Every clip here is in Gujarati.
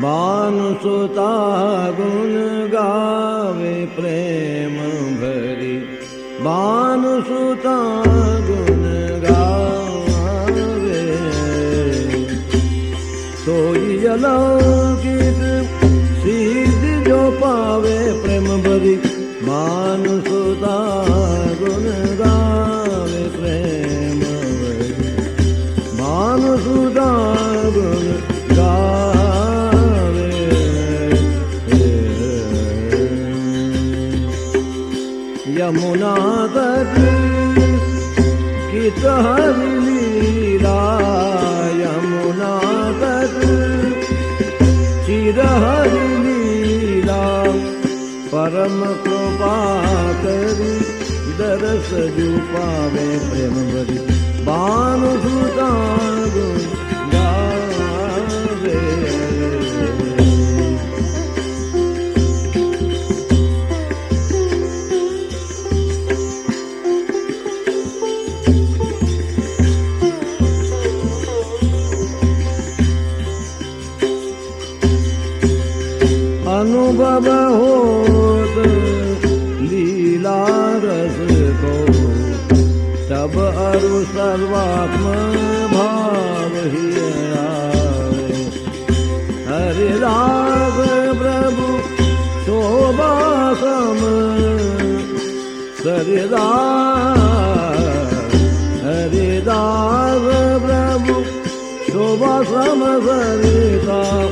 બાનુસુતા ગુણ ગાવે પ્રેમ ભરી બાનુસુતા ગુણ ગાવે સોઈ અલૌકિક સિદ્ધ જો પાવે પ્રેમ ભરી માનુસુતા ગુણ ગાવે પ્રેમ ભરી માનુસુતા ગુણ यमुनागत यमुनारि लीलायमुनाद चिरहरि लीला परम कृपा दरसदूपावे प्रमी અનુભવ હોત, લીલા રસ કો તબ અરુ સર્વાત્મ ભાવ હરે રાગ પ્રભુ શોભા સમ હરે રાગ પ્રભુ શોભા સમ સરિતા.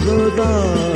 সদা